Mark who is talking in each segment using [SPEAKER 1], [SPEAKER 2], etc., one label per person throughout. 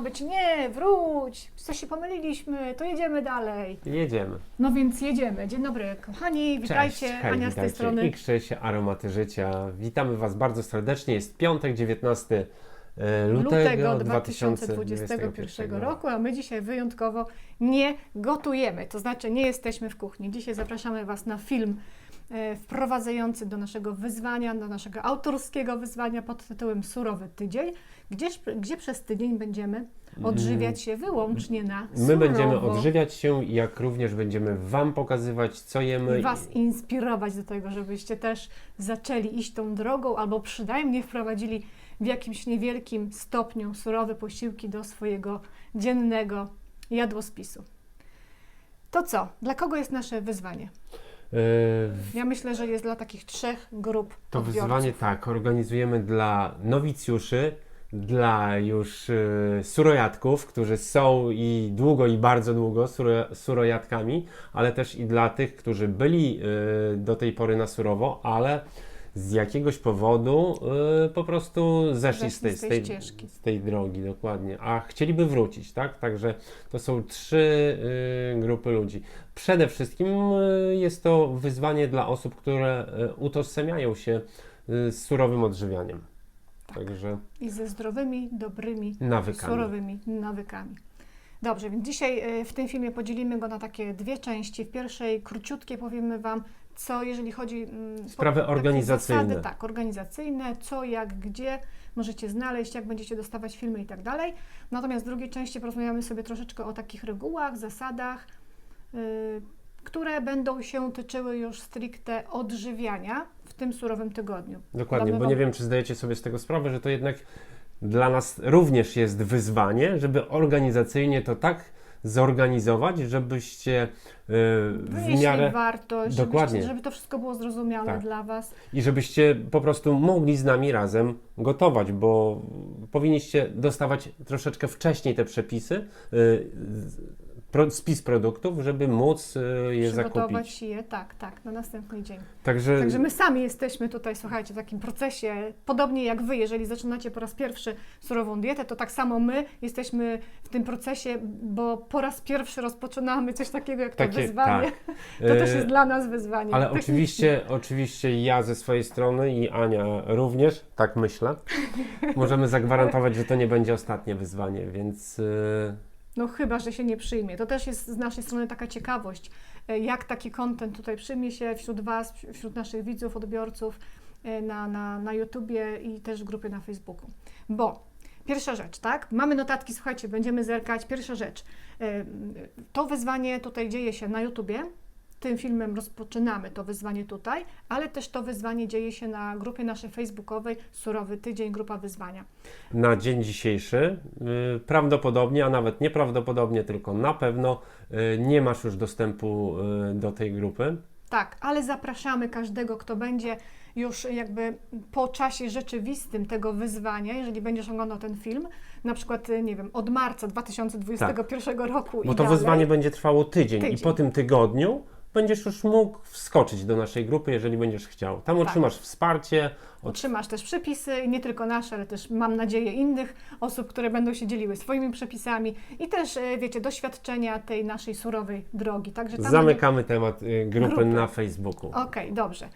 [SPEAKER 1] być nie, wróć, coś się pomyliliśmy, to jedziemy dalej.
[SPEAKER 2] Jedziemy.
[SPEAKER 1] No więc jedziemy. Dzień dobry, kochani, witajcie.
[SPEAKER 2] Cześć, hej,
[SPEAKER 1] Ania z tej
[SPEAKER 2] witajcie.
[SPEAKER 1] strony.
[SPEAKER 2] I Krzyś, Aromaty Życia. Witamy Was bardzo serdecznie. Jest piątek, 19 e, lutego,
[SPEAKER 1] Lutego
[SPEAKER 2] 2021
[SPEAKER 1] 2021 roku, a my dzisiaj wyjątkowo nie gotujemy, to znaczy nie jesteśmy w kuchni. Dzisiaj zapraszamy Was na film wprowadzający do naszego wyzwania, do naszego autorskiego wyzwania pod tytułem Surowy Tydzień, gdzie, gdzie przez tydzień będziemy odżywiać się wyłącznie na
[SPEAKER 2] My
[SPEAKER 1] surowo.
[SPEAKER 2] będziemy odżywiać się, jak również będziemy Wam pokazywać, co jemy.
[SPEAKER 1] i Was inspirować do tego, żebyście też zaczęli iść tą drogą, albo przynajmniej wprowadzili w jakimś niewielkim stopniu surowe posiłki do swojego dziennego jadłospisu. To co? Dla kogo jest nasze wyzwanie?
[SPEAKER 2] E,
[SPEAKER 1] Ja myślę, że jest dla takich trzech grup
[SPEAKER 2] To
[SPEAKER 1] odbiorców.
[SPEAKER 2] wyzwanie tak, organizujemy dla nowicjuszy, dla już y, surojatków, którzy są i długo i bardzo długo suro, surojadkami, ale też i dla tych, którzy byli y, do tej pory na surowo, ale z jakiegoś powodu y, po prostu zeszli, z, tej, z, tej,
[SPEAKER 1] ścieżki.
[SPEAKER 2] z tej drogi, dokładnie, a chcieliby wrócić, tak? Także to są trzy y, grupy ludzi. Przede wszystkim y, jest to wyzwanie dla osób, które y, utożsamiają się y, z surowym odżywianiem. Także
[SPEAKER 1] I ze zdrowymi, dobrymi,
[SPEAKER 2] nawykami.
[SPEAKER 1] surowymi nawykami. Dobrze, więc dzisiaj y, w tym filmie podzielimy go na takie dwie części. W pierwszej króciutkie powiemy Wam, co jeżeli chodzi mm,
[SPEAKER 2] Sprawy
[SPEAKER 1] takie
[SPEAKER 2] organizacyjne.
[SPEAKER 1] Zasady, tak, organizacyjne, co, jak, gdzie możecie znaleźć, jak będziecie dostawać filmy i tak dalej. Natomiast w drugiej części porozmawiamy sobie troszeczkę o takich regułach, zasadach, y, które będą się tyczyły już stricte odżywiania w tym surowym tygodniu.
[SPEAKER 2] Dokładnie,
[SPEAKER 1] Damy
[SPEAKER 2] bo
[SPEAKER 1] wam-
[SPEAKER 2] nie wiem, czy zdajecie sobie z tego sprawę, że to jednak dla nas również jest wyzwanie, żeby organizacyjnie to tak zorganizować, żebyście y, w miarę
[SPEAKER 1] wartość,
[SPEAKER 2] Dokładnie.
[SPEAKER 1] żeby to wszystko było zrozumiałe
[SPEAKER 2] Tak.
[SPEAKER 1] dla Was.
[SPEAKER 2] i żebyście po prostu mogli z nami razem gotować, bo powinniście dostawać troszeczkę wcześniej te przepisy, y, z- pro, spis produktów, żeby móc y, je
[SPEAKER 1] przygotować
[SPEAKER 2] zakupić.
[SPEAKER 1] je, tak, tak, na następny dzień.
[SPEAKER 2] Także,
[SPEAKER 1] Także my sami jesteśmy tutaj, słuchajcie, w takim procesie, podobnie jak Wy, jeżeli zaczynacie po raz pierwszy surową dietę, to tak samo my jesteśmy w tym procesie, bo po raz pierwszy rozpoczynamy coś takiego jak to
[SPEAKER 2] Takie-
[SPEAKER 1] wyzwanie.
[SPEAKER 2] tak.
[SPEAKER 1] To też
[SPEAKER 2] Y,
[SPEAKER 1] jest dla nas wyzwanie.
[SPEAKER 2] Ale
[SPEAKER 1] technicznie.
[SPEAKER 2] oczywiście, oczywiście ja ze swojej strony i Ania również, tak myślę, możemy zagwarantować, że to nie będzie ostatnie wyzwanie, więc y,
[SPEAKER 1] No chyba, że się nie przyjmie. To też jest z naszej strony taka ciekawość, e, jak taki content tutaj przyjmie się wśród Was, wśród naszych widzów, odbiorców e, na, na, na YouTubie i też w grupie na Facebooku. Bo pierwsza rzecz, tak? Mamy notatki, słuchajcie, będziemy zerkać. Pierwsza rzecz. e, To wyzwanie tutaj dzieje się na YouTubie. Tym filmem rozpoczynamy to wyzwanie tutaj, ale też to wyzwanie dzieje się na grupie naszej facebookowej Surowy Tydzień, grupa wyzwania.
[SPEAKER 2] na dzień dzisiejszy y, prawdopodobnie, a nawet nieprawdopodobnie, tylko na pewno y, nie masz już dostępu y, do tej grupy.
[SPEAKER 1] Tak, ale zapraszamy każdego, kto będzie już jakby po czasie rzeczywistym tego wyzwania, jeżeli będziesz oglądał ten film, na przykład, nie wiem, od marca 2021 roku
[SPEAKER 2] Tak. Bo
[SPEAKER 1] i
[SPEAKER 2] to
[SPEAKER 1] dalej.
[SPEAKER 2] wyzwanie będzie trwało tydzień, i
[SPEAKER 1] Tydzień.
[SPEAKER 2] po tym tygodniu będziesz już mógł wskoczyć do naszej grupy, jeżeli będziesz chciał. Tam
[SPEAKER 1] Tak.
[SPEAKER 2] otrzymasz wsparcie,
[SPEAKER 1] Otrzymasz też przepisy, nie tylko nasze, ale też mam nadzieję innych osób, które będą się dzieliły swoimi przepisami i też, y, wiecie, doświadczenia tej naszej surowej drogi. Także
[SPEAKER 2] zamykamy temat y, grupy
[SPEAKER 1] Grupy.
[SPEAKER 2] na Facebooku.
[SPEAKER 1] Okej, dobrze.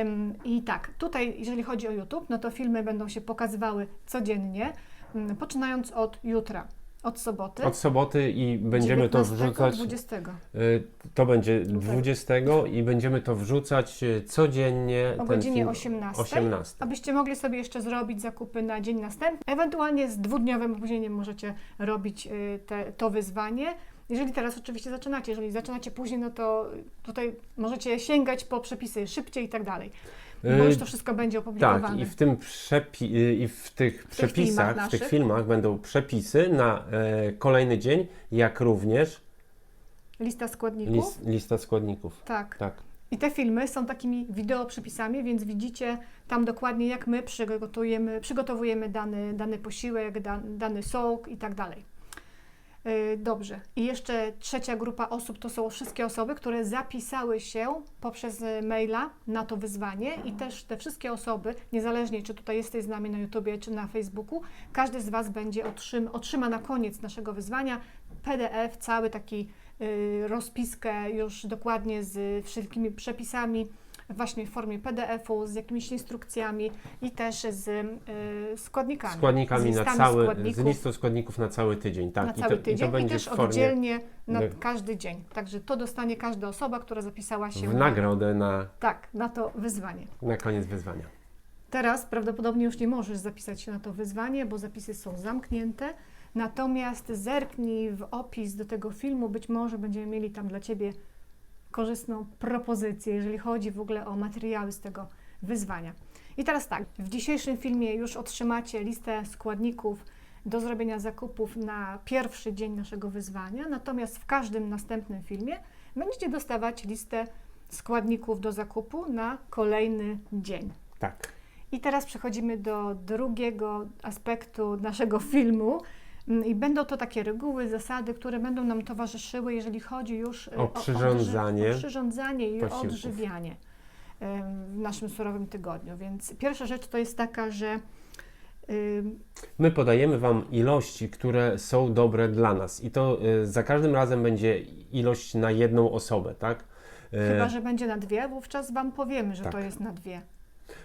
[SPEAKER 1] Ym, I tak, tutaj jeżeli chodzi o YouTube, no to filmy będą się pokazywały codziennie, ym, poczynając od jutra, od soboty.
[SPEAKER 2] Od soboty i będziemy to
[SPEAKER 1] 19,
[SPEAKER 2] wrzucać.
[SPEAKER 1] 20.
[SPEAKER 2] y, To będzie
[SPEAKER 1] Lutego.
[SPEAKER 2] 20 i będziemy to wrzucać y, codziennie.
[SPEAKER 1] O
[SPEAKER 2] ten
[SPEAKER 1] godzinie
[SPEAKER 2] film
[SPEAKER 1] 18,
[SPEAKER 2] 18.
[SPEAKER 1] abyście mogli sobie jeszcze zrobić zakupy na dzień następny. Ewentualnie z dwudniowym opóźnieniem możecie robić y, te, to wyzwanie. Jeżeli teraz oczywiście zaczynacie, jeżeli zaczynacie później, no to tutaj możecie sięgać po przepisy szybciej i tak dalej, bo
[SPEAKER 2] Y,
[SPEAKER 1] już to wszystko będzie opublikowane.
[SPEAKER 2] Tak, i w tym przepi- y, i w tych przepisach,
[SPEAKER 1] filmach
[SPEAKER 2] w tych filmach będą przepisy na e, kolejny dzień, jak również
[SPEAKER 1] Lista składników.
[SPEAKER 2] lis, lista składników.
[SPEAKER 1] Tak.
[SPEAKER 2] Tak.
[SPEAKER 1] I te filmy są takimi wideo przepisami, więc widzicie tam dokładnie, jak my przygotujemy, przygotowujemy dany, dany posiłek, dan, dany sok i tak dalej. Y, Dobrze. I jeszcze trzecia grupa osób to są wszystkie osoby, które zapisały się poprzez y, maila na to wyzwanie i też te wszystkie osoby, niezależnie czy tutaj jesteś z nami na YouTubie czy na Facebooku, każdy z Was będzie otrzym, otrzyma na koniec naszego wyzwania PDF, cały taki y, rozpiskę już dokładnie z wszelkimi przepisami właśnie w formie PDF-u, z jakimiś instrukcjami i też z y, składnikami.
[SPEAKER 2] Składnikami
[SPEAKER 1] z
[SPEAKER 2] na cały, z listą składników na cały tydzień, tak.
[SPEAKER 1] na
[SPEAKER 2] I,
[SPEAKER 1] cały
[SPEAKER 2] to,
[SPEAKER 1] tydzień
[SPEAKER 2] I to będzie
[SPEAKER 1] też
[SPEAKER 2] w formie
[SPEAKER 1] oddzielnie na
[SPEAKER 2] na-
[SPEAKER 1] każdy dzień. Także to dostanie każda osoba, która zapisała się
[SPEAKER 2] w
[SPEAKER 1] na,
[SPEAKER 2] nagrodę na,
[SPEAKER 1] tak, na to wyzwanie.
[SPEAKER 2] na koniec wyzwania.
[SPEAKER 1] Teraz prawdopodobnie już nie możesz zapisać się na to wyzwanie, bo zapisy są zamknięte. Natomiast zerknij w opis do tego filmu, być może będziemy mieli tam dla Ciebie korzystną propozycję, jeżeli chodzi w ogóle o materiały z tego wyzwania. I teraz tak, w dzisiejszym filmie już otrzymacie listę składników do zrobienia zakupów na pierwszy dzień naszego wyzwania, natomiast w każdym następnym filmie będziecie dostawać listę składników do zakupu na kolejny dzień.
[SPEAKER 2] Tak.
[SPEAKER 1] I teraz przechodzimy do drugiego aspektu naszego filmu. Mm, I będą to takie reguły, zasady, które będą nam towarzyszyły, jeżeli chodzi już
[SPEAKER 2] O przyrządzanie
[SPEAKER 1] o przyrządzanie i
[SPEAKER 2] posiłków.
[SPEAKER 1] odżywianie w naszym surowym tygodniu. Więc pierwsza rzecz to jest taka, że
[SPEAKER 2] My podajemy Wam ilości, które są dobre dla nas i to y, za każdym razem będzie ilość na jedną osobę, tak? Y,
[SPEAKER 1] chyba, że będzie na dwie, wówczas Wam powiemy, że
[SPEAKER 2] tak.
[SPEAKER 1] to jest na dwie.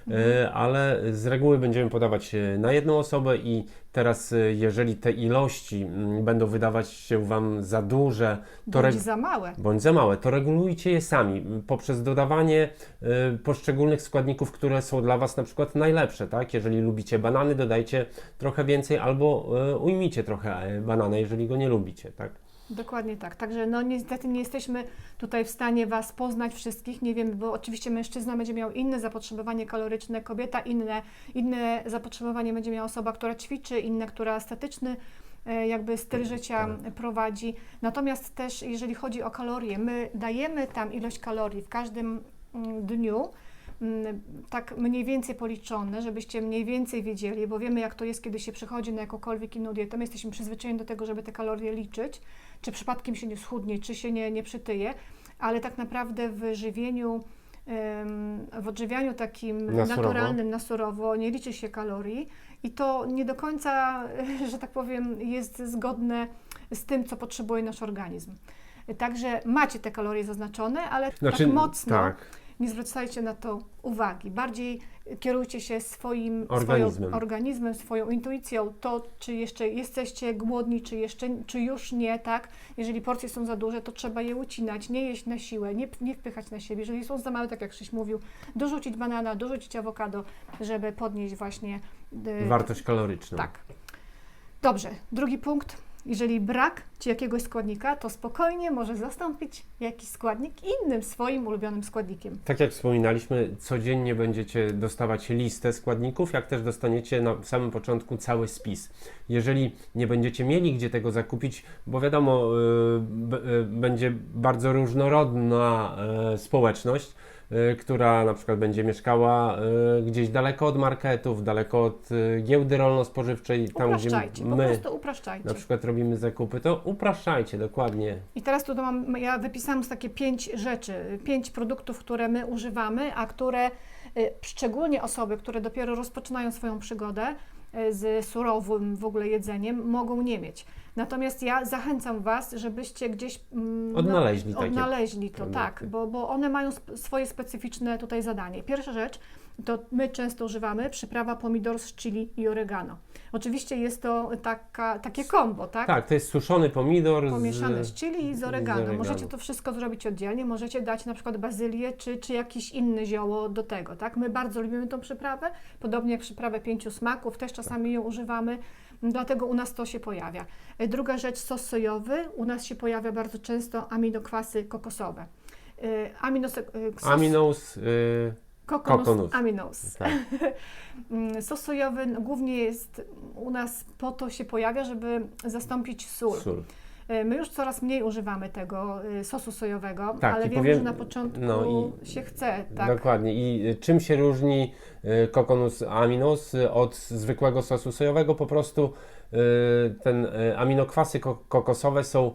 [SPEAKER 2] Y, ale z reguły będziemy podawać y, na jedną osobę i teraz y, jeżeli te ilości mm, będą wydawać się Wam za duże, to
[SPEAKER 1] Bądź za małe.
[SPEAKER 2] bądź za małe, to regulujcie je sami poprzez dodawanie poszczególnych składników, które są dla Was na przykład najlepsze, tak? Jeżeli lubicie banany, dodajcie trochę więcej albo ujmijcie trochę banana, jeżeli go nie lubicie, tak?
[SPEAKER 1] Dokładnie tak. Także no niestety nie jesteśmy tutaj w stanie Was poznać wszystkich. Nie wiem, bo oczywiście mężczyzna będzie miał inne zapotrzebowanie kaloryczne, kobieta inne, inne zapotrzebowanie będzie miała osoba, która ćwiczy, inne, która estetyczny e, jakby styl życia prowadzi. Natomiast też jeżeli chodzi o kalorie, my dajemy tam ilość kalorii w każdym mm, dniu, tak mniej więcej policzone, żebyście mniej więcej wiedzieli, bo wiemy jak to jest, kiedy się przechodzi na jakąkolwiek inną dietę. My jesteśmy przyzwyczajeni do tego, żeby te kalorie liczyć, czy przypadkiem się nie schudnie, czy się nie, nie przytyje, ale tak naprawdę w żywieniu, w odżywianiu takim
[SPEAKER 2] Na surowo.
[SPEAKER 1] naturalnym, na surowo, nie liczy się kalorii i to nie do końca, że tak powiem, jest zgodne z tym, co potrzebuje nasz organizm. Także macie te kalorie zaznaczone, ale tak mocno
[SPEAKER 2] tak.
[SPEAKER 1] Nie zwracajcie na to uwagi. Bardziej kierujcie się swoim
[SPEAKER 2] Organizmem.
[SPEAKER 1] Swoją organizmem, swoją intuicją, to czy jeszcze jesteście głodni, czy jeszcze, czy już nie, tak? Jeżeli porcje są za duże, to trzeba je ucinać, nie jeść na siłę, nie, nie wpychać na siebie. Jeżeli są za małe, tak jak Krzyś mówił, dorzucić banana, dorzucić awokado, żeby podnieść właśnie y,
[SPEAKER 2] Wartość kaloryczną.
[SPEAKER 1] tak. Dobrze, drugi punkt. Jeżeli brak Ci jakiegoś składnika, to spokojnie może zastąpić jakiś składnik innym swoim ulubionym składnikiem.
[SPEAKER 2] Tak jak wspominaliśmy, codziennie będziecie dostawać listę składników, jak też dostaniecie na samym początku cały spis. Jeżeli nie będziecie mieli gdzie tego zakupić, bo wiadomo, y, b- y, będzie bardzo różnorodna y, społeczność, która na przykład będzie mieszkała y, gdzieś daleko od marketów, daleko od y, giełdy rolno-spożywczej, tam gdzie my
[SPEAKER 1] prostu upraszczajcie.
[SPEAKER 2] na przykład robimy zakupy, to upraszczajcie dokładnie.
[SPEAKER 1] I teraz tu mam, ja wypisałam takie pięć rzeczy, pięć produktów, które my używamy, a które y, szczególnie osoby, które dopiero rozpoczynają swoją przygodę y, z surowym w ogóle jedzeniem, mogą nie mieć. Natomiast ja zachęcam Was, żebyście gdzieś mm, no,
[SPEAKER 2] Odnaleźli takie
[SPEAKER 1] odnaleźli to,
[SPEAKER 2] produkty.
[SPEAKER 1] tak, bo, bo one mają sp- swoje specyficzne tutaj zadanie. Pierwsza rzecz, to my często używamy przyprawa pomidor z chili i oregano. Oczywiście jest to taka, takie kombo, tak?
[SPEAKER 2] Tak, to jest suszony pomidor
[SPEAKER 1] Pomieszane z
[SPEAKER 2] z...
[SPEAKER 1] chili i z
[SPEAKER 2] z
[SPEAKER 1] oregano.
[SPEAKER 2] oregano.
[SPEAKER 1] Możecie to wszystko zrobić oddzielnie, możecie dać na przykład bazylię czy, czy jakieś inne zioło do tego, tak? My bardzo lubimy tą przyprawę, podobnie jak przyprawę pięciu smaków, też czasami ją używamy, dlatego u nas to się pojawia. E, Druga rzecz, sos sojowy, u nas się pojawia bardzo często aminokwasy kokosowe. E, Aminos, e, sos,
[SPEAKER 2] Aminos... Y,
[SPEAKER 1] kokonus,
[SPEAKER 2] kokonus.
[SPEAKER 1] aminos.
[SPEAKER 2] tak.
[SPEAKER 1] Mm, Sos sojowy głównie jest u nas po to się pojawia, żeby zastąpić sól.
[SPEAKER 2] Sól.
[SPEAKER 1] E, My już coraz mniej używamy tego y, sosu sojowego,
[SPEAKER 2] Tak,
[SPEAKER 1] ale wiem,
[SPEAKER 2] powiem-
[SPEAKER 1] że na początku
[SPEAKER 2] no
[SPEAKER 1] się chce, tak.
[SPEAKER 2] Dokładnie. I y, czym się różni Coconut Aminos od zwykłego sosu sojowego? Po prostu ten aminokwasy ko- kokosowe są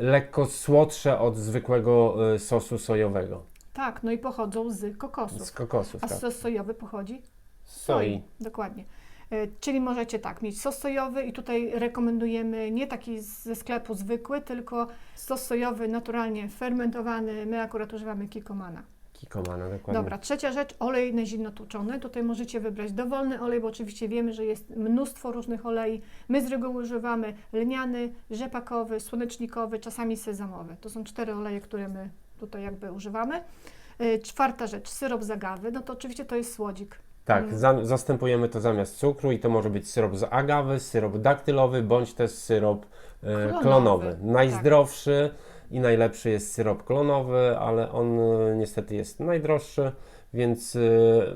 [SPEAKER 2] lekko słodsze od zwykłego sosu sojowego.
[SPEAKER 1] Tak, no i pochodzą z kokosów.
[SPEAKER 2] Z kokosów,
[SPEAKER 1] A
[SPEAKER 2] tak.
[SPEAKER 1] sos sojowy pochodzi
[SPEAKER 2] Z soi.
[SPEAKER 1] Dokładnie. E, Czyli możecie tak, mieć sos sojowy i tutaj rekomendujemy nie taki ze sklepu zwykły, tylko sos sojowy naturalnie fermentowany. My akurat używamy Kikomana.
[SPEAKER 2] Kikomana, dokładnie.
[SPEAKER 1] Dobra, trzecia rzecz, olej na zimno tłuczony. Tutaj możecie wybrać dowolny olej, bo oczywiście wiemy, że jest mnóstwo różnych olei. My z reguły używamy lniany, rzepakowy, słonecznikowy, czasami sezamowy. To są cztery oleje, które my tutaj jakby używamy. E, Czwarta rzecz, syrop z agawy. No to oczywiście to jest słodzik.
[SPEAKER 2] Tak,
[SPEAKER 1] Mm.
[SPEAKER 2] za, zastępujemy to zamiast cukru i to może być syrop z agawy, syrop daktylowy bądź też syrop e,
[SPEAKER 1] Klonowy, tak.
[SPEAKER 2] Najzdrowszy i najlepszy jest syrop klonowy, ale on e, niestety jest najdroższy, więc e,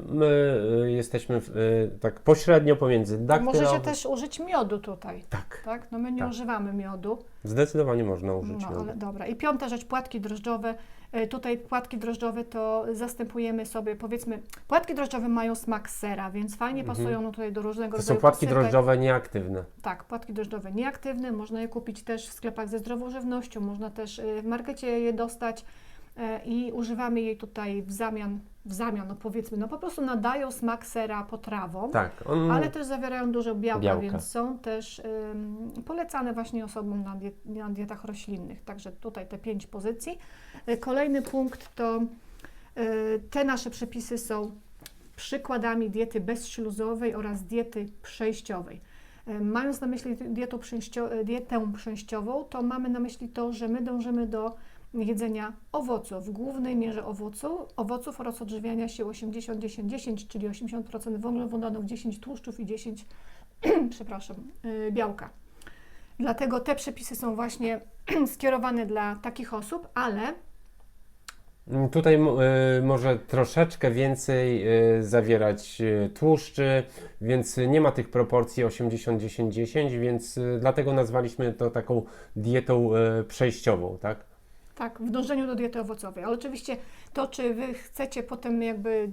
[SPEAKER 2] my e, jesteśmy w, e, tak pośrednio pomiędzy daktylowym.
[SPEAKER 1] Możecie też użyć miodu tutaj,
[SPEAKER 2] Tak,
[SPEAKER 1] tak? No my nie
[SPEAKER 2] Tak.
[SPEAKER 1] używamy miodu.
[SPEAKER 2] zdecydowanie można użyć
[SPEAKER 1] No,
[SPEAKER 2] miodu.
[SPEAKER 1] ale dobra. I piąta rzecz, płatki drożdżowe. E, Tutaj płatki drożdżowe to zastępujemy sobie, powiedzmy, płatki drożdżowe mają smak sera, więc fajnie
[SPEAKER 2] Mhm.
[SPEAKER 1] pasują no tutaj do różnego
[SPEAKER 2] To
[SPEAKER 1] rodzaju
[SPEAKER 2] są płatki
[SPEAKER 1] posypek.
[SPEAKER 2] drożdżowe nieaktywne.
[SPEAKER 1] Tak, płatki drożdżowe nieaktywne, można je kupić też w sklepach ze zdrową żywnością, można też e, w markecie je dostać i używamy jej tutaj w zamian, w zamian, no powiedzmy, no po prostu nadają smak sera potrawom.
[SPEAKER 2] Tak, on
[SPEAKER 1] Ale też zawierają dużo białka,
[SPEAKER 2] Białka.
[SPEAKER 1] więc są też ym, polecane właśnie osobom na, diet, na dietach roślinnych. Także tutaj te pięć pozycji. Y, Kolejny punkt to y, te nasze przepisy są przykładami diety bezśluzowej oraz diety przejściowej. Mając na myśli dietę przejściową, to mamy na myśli to, że my dążymy do jedzenia owoców, w głównej mierze owocu, owoców oraz odżywiania się 80-10-10, czyli 80% węglowodanów, 10 tłuszczów i 10, przepraszam, y, białka. Dlatego te przepisy są właśnie skierowane dla takich osób, ale
[SPEAKER 2] Tutaj y, może troszeczkę więcej y, zawierać y, tłuszczy, więc nie ma tych proporcji 80-10-10, więc y, dlatego nazwaliśmy to taką dietą y, przejściową, tak?
[SPEAKER 1] Tak, w dążeniu do diety owocowej. Ale oczywiście to, czy wy chcecie potem jakby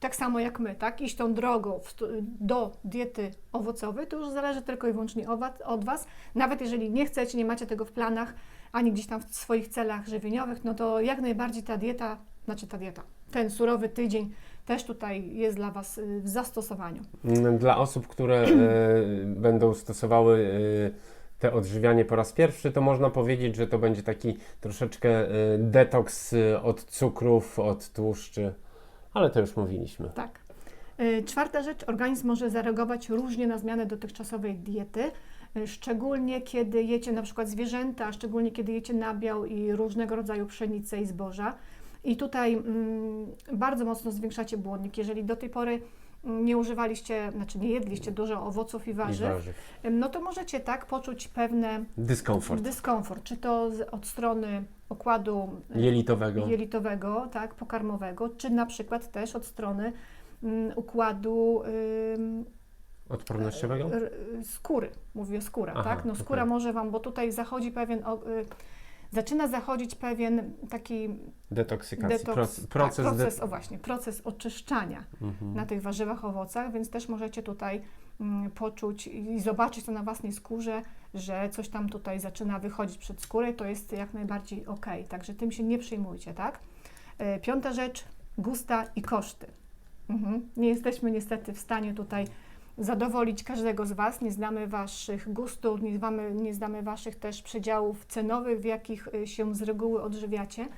[SPEAKER 1] tak samo jak my, tak, iść tą drogą w do diety owocowej, to już zależy tylko i wyłącznie od Was. Nawet jeżeli nie chcecie, nie macie tego w planach, ani gdzieś tam w swoich celach żywieniowych, no to jak najbardziej ta dieta, znaczy ta dieta, ten surowy tydzień też tutaj jest dla Was y, w zastosowaniu.
[SPEAKER 2] Mm, Dla osób, które y, będą stosowały y, te odżywianie po raz pierwszy, to można powiedzieć, że to będzie taki troszeczkę y, detoks y, od cukrów, od tłuszczy, ale to już mówiliśmy.
[SPEAKER 1] Tak. Y, Czwarta rzecz, organizm może zareagować różnie na zmianę dotychczasowej diety, szczególnie kiedy jecie na przykład zwierzęta, szczególnie kiedy jecie nabiał i różnego rodzaju pszenice i zboża. I tutaj mm, bardzo mocno zwiększacie błonnik. Jeżeli do tej pory nie używaliście, znaczy nie jedliście dużo owoców i warzyw,
[SPEAKER 2] warzyw.
[SPEAKER 1] no to możecie tak poczuć pewne
[SPEAKER 2] Dyskomfort
[SPEAKER 1] dyskomfort, czy to z, od strony układu y,
[SPEAKER 2] jelitowego.
[SPEAKER 1] jelitowego, tak, pokarmowego, czy na przykład też od strony mm, układu ym,
[SPEAKER 2] Odpornościowego?
[SPEAKER 1] r- skóry, mówię skóra,
[SPEAKER 2] Aha,
[SPEAKER 1] tak? No skóra
[SPEAKER 2] okej.
[SPEAKER 1] może Wam, bo tutaj zachodzi pewien, o, y, zaczyna zachodzić pewien taki
[SPEAKER 2] Detoksykacji.
[SPEAKER 1] detoks,
[SPEAKER 2] Proces,
[SPEAKER 1] tak,
[SPEAKER 2] proces,
[SPEAKER 1] proces,
[SPEAKER 2] de-
[SPEAKER 1] o właśnie, proces oczyszczania
[SPEAKER 2] Mhm.
[SPEAKER 1] na tych warzywach, owocach, więc też możecie tutaj mm, poczuć i zobaczyć to na własnej skórze, że coś tam tutaj zaczyna wychodzić przed skórę, to jest jak najbardziej ok. Także tym się nie przejmujcie, tak? E, Piąta rzecz, gusta i koszty. Mhm. Nie jesteśmy niestety w stanie tutaj zadowolić każdego z Was, nie znamy Waszych gustów, nie znamy, nie znamy Waszych też przedziałów cenowych, w jakich y, się z reguły odżywiacie.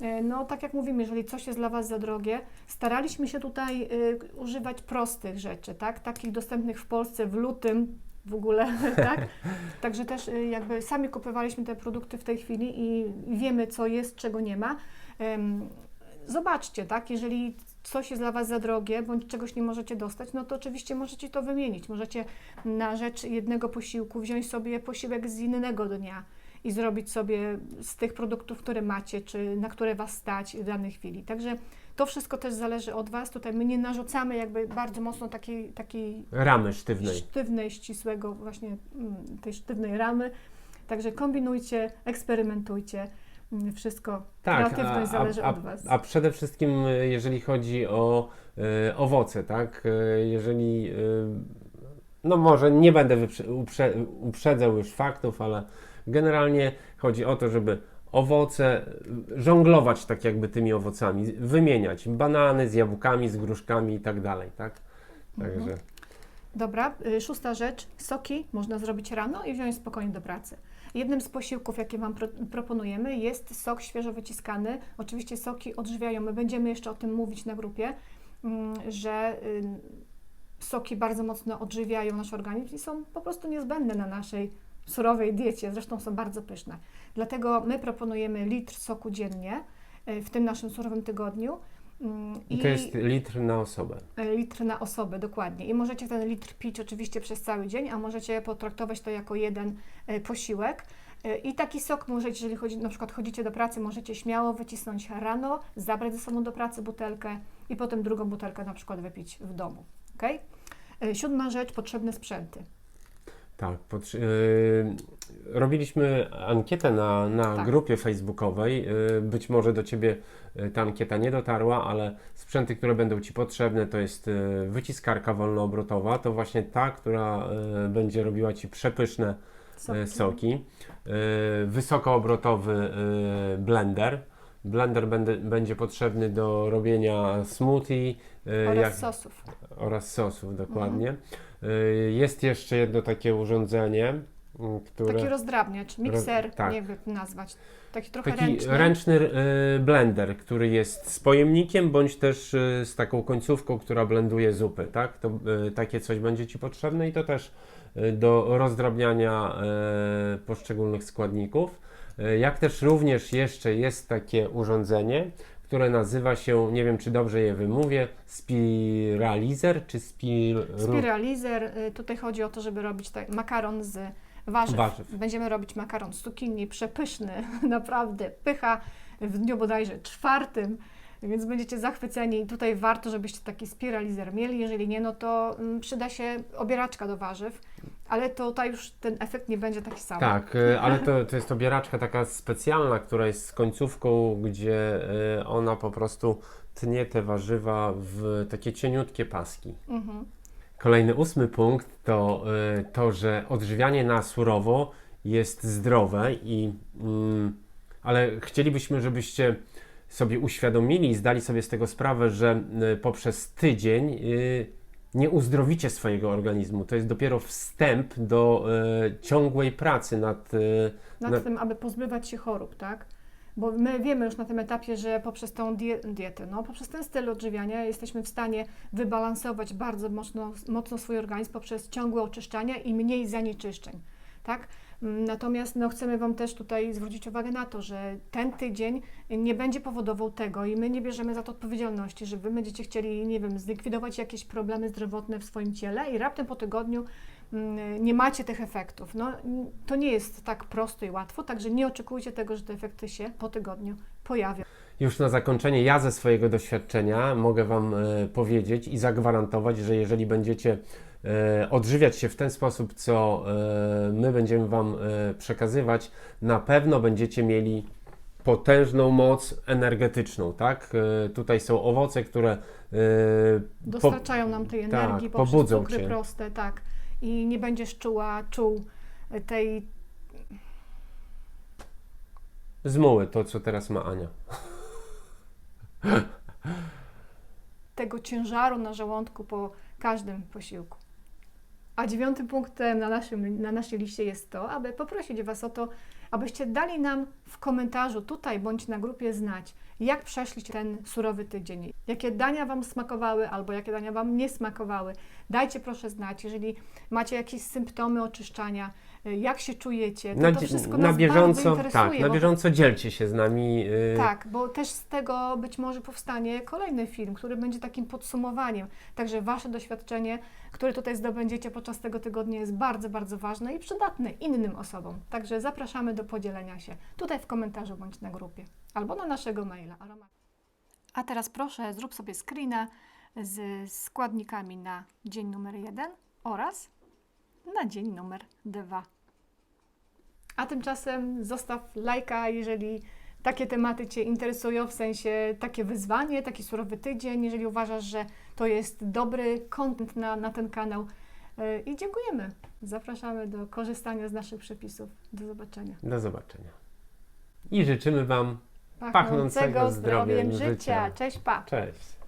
[SPEAKER 1] E, No, tak jak mówimy, jeżeli coś jest dla Was za drogie, staraliśmy się tutaj y, używać prostych rzeczy, tak? Takich dostępnych w Polsce w lutym w ogóle, tak? Także też y, jakby sami kupowaliśmy te produkty w tej chwili i wiemy, co jest, czego nie ma. Zobaczcie, tak? Jeżeli coś jest dla Was za drogie, bądź czegoś nie możecie dostać, no to oczywiście możecie to wymienić. Możecie na rzecz jednego posiłku wziąć sobie posiłek z innego dnia i zrobić sobie z tych produktów, które macie, czy na które Was stać w danej chwili. Także to wszystko też zależy od Was. Tutaj my nie narzucamy jakby bardzo mocno takiej, takiej
[SPEAKER 2] Ramy sztywnej.
[SPEAKER 1] sztywnej, ścisłego właśnie mm, tej sztywnej ramy. Także kombinujcie, eksperymentujcie. Mm, Wszystko,
[SPEAKER 2] Tak,
[SPEAKER 1] kreatywność zależy
[SPEAKER 2] a,
[SPEAKER 1] od Was.
[SPEAKER 2] A przede wszystkim, y, jeżeli chodzi o y, owoce, tak? Y, jeżeli, y, no może nie będę uprze, uprzedzał już faktów, ale generalnie chodzi o to, żeby owoce, żonglować tak jakby tymi owocami, wymieniać banany z jabłkami, z gruszkami i tak dalej, tak? Także
[SPEAKER 1] Mhm. Dobra, y, szósta rzecz, soki można zrobić rano i wziąć spokojnie do pracy. Jednym z posiłków, jakie Wam pro, proponujemy, jest sok świeżo wyciskany. Oczywiście soki odżywiają, my będziemy jeszcze o tym mówić na grupie, mm, że y, soki bardzo mocno odżywiają nasz organizm i są po prostu niezbędne na naszej surowej diecie, zresztą są bardzo pyszne. Dlatego my proponujemy litr soku dziennie y, w tym naszym surowym tygodniu. Mm,
[SPEAKER 2] i to jest litr na osobę.
[SPEAKER 1] E, Litr na osobę, dokładnie. I możecie ten litr pić oczywiście przez cały dzień, a możecie potraktować to jako jeden e, posiłek. E, I taki sok możecie, jeżeli chodzi, na przykład chodzicie do pracy, możecie śmiało wycisnąć rano, zabrać ze sobą do pracy butelkę i potem drugą butelkę na przykład wypić w domu. Okay? Siódma rzecz, potrzebne sprzęty.
[SPEAKER 2] Tak, potrzy- yy, robiliśmy ankietę na, na
[SPEAKER 1] Tak.
[SPEAKER 2] grupie facebookowej. Yy, być może do Ciebie yy, ta ankieta nie dotarła, ale sprzęty, które będą Ci potrzebne, to jest yy, wyciskarka wolnoobrotowa, to właśnie ta, która yy, będzie robiła Ci przepyszne yy, soki. Yy, wysokoobrotowy yy, blender. Blender będę, będzie potrzebny do robienia smoothie yy,
[SPEAKER 1] Oraz
[SPEAKER 2] jak-
[SPEAKER 1] sosów.
[SPEAKER 2] oraz sosów, dokładnie. Y, Jest jeszcze jedno takie urządzenie, które.
[SPEAKER 1] Taki rozdrabniacz, mikser,
[SPEAKER 2] tak.
[SPEAKER 1] nie wiem nazwać. Taki trochę
[SPEAKER 2] Taki
[SPEAKER 1] ręczny.
[SPEAKER 2] ręczny y, blender, który jest z pojemnikiem, bądź też z taką końcówką, która blenduje zupy, tak? To takie coś będzie Ci potrzebne i to też do rozdrabniania poszczególnych składników. Y, Jak też również jeszcze jest takie urządzenie, które nazywa się, nie wiem czy dobrze je wymówię, spiralizer czy spir...
[SPEAKER 1] Spiralizer, y, tutaj chodzi o to, żeby robić tak, makaron z warzyw.
[SPEAKER 2] Warzyw.
[SPEAKER 1] Będziemy robić makaron z cukinii, przepyszny, naprawdę, pycha w dniu bodajże czwartym, więc będziecie zachwyceni i tutaj warto, żebyście taki spiralizer mieli, jeżeli nie, no to mm, przyda się obieraczka do warzyw, ale tutaj już ten efekt nie będzie taki sam.
[SPEAKER 2] Tak, y, ale to, to jest obieraczka taka specjalna, która jest z końcówką, gdzie y, ona po prostu tnie te warzywa w takie cieniutkie paski.
[SPEAKER 1] Mhm.
[SPEAKER 2] Kolejny ósmy punkt to y, to, że odżywianie na surowo jest zdrowe i mm, ale chcielibyśmy, żebyście sobie uświadomili i zdali sobie z tego sprawę, że y, poprzez tydzień y, nie uzdrowicie swojego organizmu. To jest dopiero wstęp do y, ciągłej pracy nad
[SPEAKER 1] nad
[SPEAKER 2] Na-
[SPEAKER 1] tym, aby pozbywać się chorób, tak? Bo my wiemy już na tym etapie, że poprzez tą die dietę, no, poprzez ten styl odżywiania jesteśmy w stanie wybalansować bardzo mocno, mocno swój organizm poprzez ciągłe oczyszczania i mniej zanieczyszczeń, tak? Natomiast no, chcemy Wam też tutaj zwrócić uwagę na to, że ten tydzień nie będzie powodował tego i my nie bierzemy za to odpowiedzialności, że Wy będziecie chcieli, nie wiem, zlikwidować jakieś problemy zdrowotne w swoim ciele i raptem po tygodniu mm, nie macie tych efektów. No, to nie jest tak prosto i łatwo, także nie oczekujcie tego, że te efekty się po tygodniu pojawią.
[SPEAKER 2] Już na zakończenie, ja ze swojego doświadczenia mogę Wam e, powiedzieć i zagwarantować, że jeżeli będziecie odżywiać się w ten sposób, co e, my będziemy Wam e, przekazywać, na pewno będziecie mieli potężną moc energetyczną, tak? E, tutaj są owoce, które e, po-
[SPEAKER 1] Dostarczają nam tej
[SPEAKER 2] tak,
[SPEAKER 1] energii poprzez
[SPEAKER 2] pobudzą
[SPEAKER 1] cukry
[SPEAKER 2] cię.
[SPEAKER 1] proste, tak. I nie będziesz czuła, czuł tej
[SPEAKER 2] zmuły, to co teraz ma Ania.
[SPEAKER 1] tego ciężaru na żołądku po każdym posiłku. A dziewiątym punktem na, naszym, na naszej liście jest to, aby poprosić Was o to, abyście dali nam w komentarzu tutaj bądź na grupie znać, jak przeszliście ten surowy tydzień. Jakie dania Wam smakowały albo jakie dania Wam nie smakowały. Dajcie proszę znać, jeżeli macie jakieś symptomy oczyszczania, jak się czujecie. To,
[SPEAKER 2] Na,
[SPEAKER 1] to wszystko
[SPEAKER 2] na bieżąco, tak, na
[SPEAKER 1] bo-
[SPEAKER 2] bieżąco dzielcie się z nami. e,
[SPEAKER 1] tak, bo też z tego być może powstanie kolejny film, który będzie takim podsumowaniem. Także Wasze doświadczenie, które tutaj zdobędziecie podczas tego tygodnia jest bardzo, bardzo ważne i przydatne innym osobom. Także zapraszamy do podzielenia się tutaj w komentarzu bądź na grupie albo na naszego maila. A teraz proszę zrób sobie screena z składnikami na dzień numer jeden oraz na dzień numer dwa. A tymczasem zostaw lajka, jeżeli takie tematy Cię interesują, w sensie takie wyzwanie, taki surowy tydzień, jeżeli uważasz, że to jest dobry content na, na ten kanał. Yy, I dziękujemy. Zapraszamy do korzystania z naszych przepisów. Do zobaczenia.
[SPEAKER 2] Do zobaczenia. I życzymy Wam
[SPEAKER 1] Pachnącego
[SPEAKER 2] Pachnącego
[SPEAKER 1] zdrowiem
[SPEAKER 2] zdrowiem
[SPEAKER 1] życia.
[SPEAKER 2] życia.
[SPEAKER 1] Cześć, pa!
[SPEAKER 2] cześć.